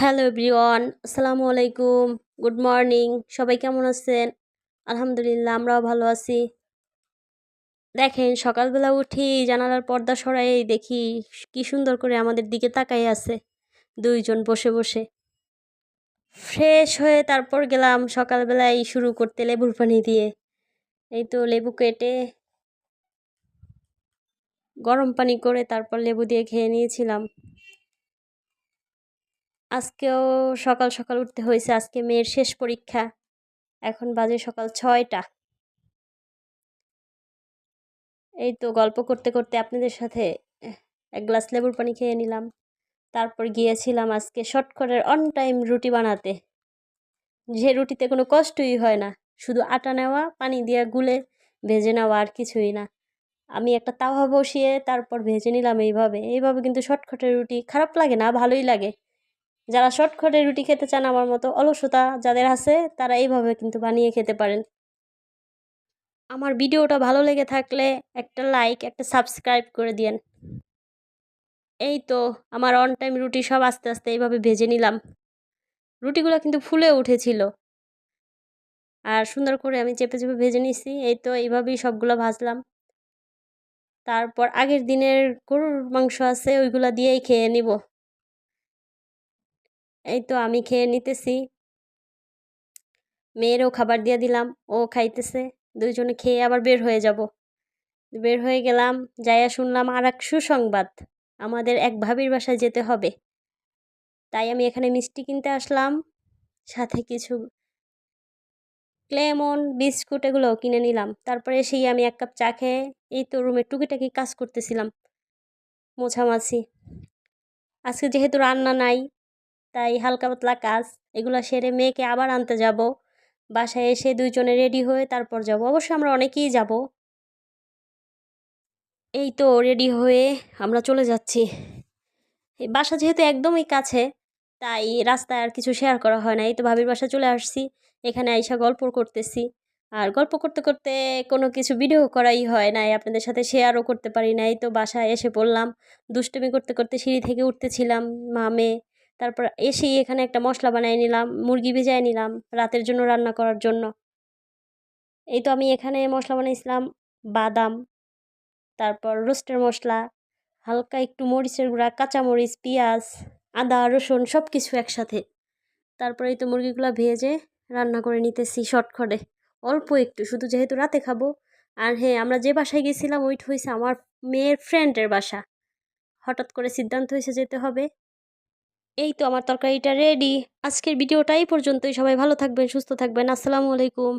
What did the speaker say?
Hello everyone, আসসালামু আলাইকুম, good morning, সবাই কেমন আছেন? আলহামদুলিল্লাহ, আমরাও ভালো আছি। দেখেন, সকালবেলা উঠি, জানালার পর্দা সরাই দেখি কি সুন্দর করে আমাদের দিকে তাকাই আছে দুইজন বসে বসে। ফ্রেশ হয়ে তারপর গেলাম সকালবেলায় শুরু করতে লেবুর পানি দিয়ে। এই তো লেবু কেটে গরম পানি করে তারপর লেবু দিয়ে খেয়ে নিয়েছিলাম। আজকেও সকাল সকাল উঠতে হয়েছে, আজকে মেয়ের শেষ পরীক্ষা। এখন বাজে সকাল ছয়টা। এই তো গল্প করতে করতে আপনাদের সাথে এক গ্লাস লেবুর পানি খেয়ে নিলাম। তারপর গিয়েছিলাম আজকে শর্টকাটের অন টাইম রুটি বানাতে। যে রুটিতে কোনো কষ্টই হয় না, শুধু আটা নেওয়া, পানি দিয়ে গুলে ভেজে নেওয়া আর কিছুই না। আমি একটা তাওয়া বসিয়ে তারপর ভেজে নিলাম এইভাবে। এইভাবে কিন্তু শর্টকাটের রুটি খারাপ লাগে না, ভালোই লাগে। যারা শর্টকাটে রুটি খেতে চান আমার মতো অলসতা যাদের আছে, তারা এইভাবে কিন্তু বানিয়ে খেতে পারেন। আমার ভিডিওটা ভালো লেগে থাকলে একটা লাইক একটা সাবস্ক্রাইব করে দিয়েন। এই তো আমার অন টাইম রুটি সব আস্তে আস্তে এইভাবে ভেজে নিলাম। রুটিগুলো কিন্তু ফুলে উঠেছিল। আর সুন্দর করে আমি চেপে চেপে ভেজে নিছি এই তো এইভাবেই সবগুলো ভাজলাম। তারপর আগের দিনের গরুর মাংস আছে, ওইগুলো দিয়েই খেয়ে নিব। এই তো আমি খেয়ে নিতেছি। মেয়েরও খাবার দিয়ে দিলাম, ও খাইতেছে, দুইজনে খেয়ে আবার বের হয়ে যাব। বের হয়ে গেলাম, যাইয়া শুনলাম আর এক সুসংবাদ, আমাদের এক ভাবির বাসায় যেতে হবে। তাই আমি এখানে মিষ্টি কিনতে আসলাম, সাথে কিছু ক্লেমন বিস্কুট এগুলো কিনে নিলাম। তারপরে সেই আমি এক কাপ চা খেয়ে, এই তো রুমে টুকিটাকি কাজ করতেছিলাম, মোছামাছি। আজকে যেহেতু রান্না নাই তাই হালকা পাতলা কাজ, এগুলো সেরে মেয়েকে আবার আনতে যাব। বাসায় এসে দুইজনে রেডি হয়ে তারপর যাব। অবশ্যই আমরা অনেকেই যাব। এই তো রেডি হয়ে আমরা চলে যাচ্ছি। বাসা যেহেতু একদমই কাছে, তাই রাস্তায় আর কিছু শেয়ার করা হয় না। এই তো ভাবির বাসা চলে আসছি। এখানে আইসা গল্প করতেছি। আর গল্প করতে করতে কোনো কিছু ভিডিও করাই হয় নাই। আপনাদের সাথে শেয়ারও করতে পারি নাই। তো বাসায় এসে পড়লাম। দুষ্টুমি করতে করতে সিঁড়ি থেকে উঠতেছিলাম। মামে তারপর এসেই এখানে একটা মশলা বানিয়ে নিলাম, মুরগি ভেজায় নিলাম, রাতের জন্য রান্না করার জন্য। এই তো আমি এখানে মশলা বানিয়েছিলাম, বাদাম, তারপর রোস্টের মশলা, হালকা একটু মরিচের গুঁড়া, কাঁচামরিচ, পেঁয়াজ, আদা, রসুন সব কিছু একসাথে। তারপরে এই তো মুরগিগুলো ভেজে রান্না করে নিতেছি শর্টখটে অল্প একটু, শুধু যেহেতু রাতে খাব। আর হ্যাঁ আমরা যে বাসায় গেছিলাম, ওইটা হয়েছে আমার মেয়ের ফ্রেন্ডের বাসা। হঠাৎ করে সিদ্ধান্ত হয়েছে যেতে হবে। এই তো আমার তরকারিটা রেডি আজকের ভিডিওটাই পর্যন্তই। সবাই ভালো থাকবেন, সুস্থ থাকবেন। আসসালামু আলাইকুম।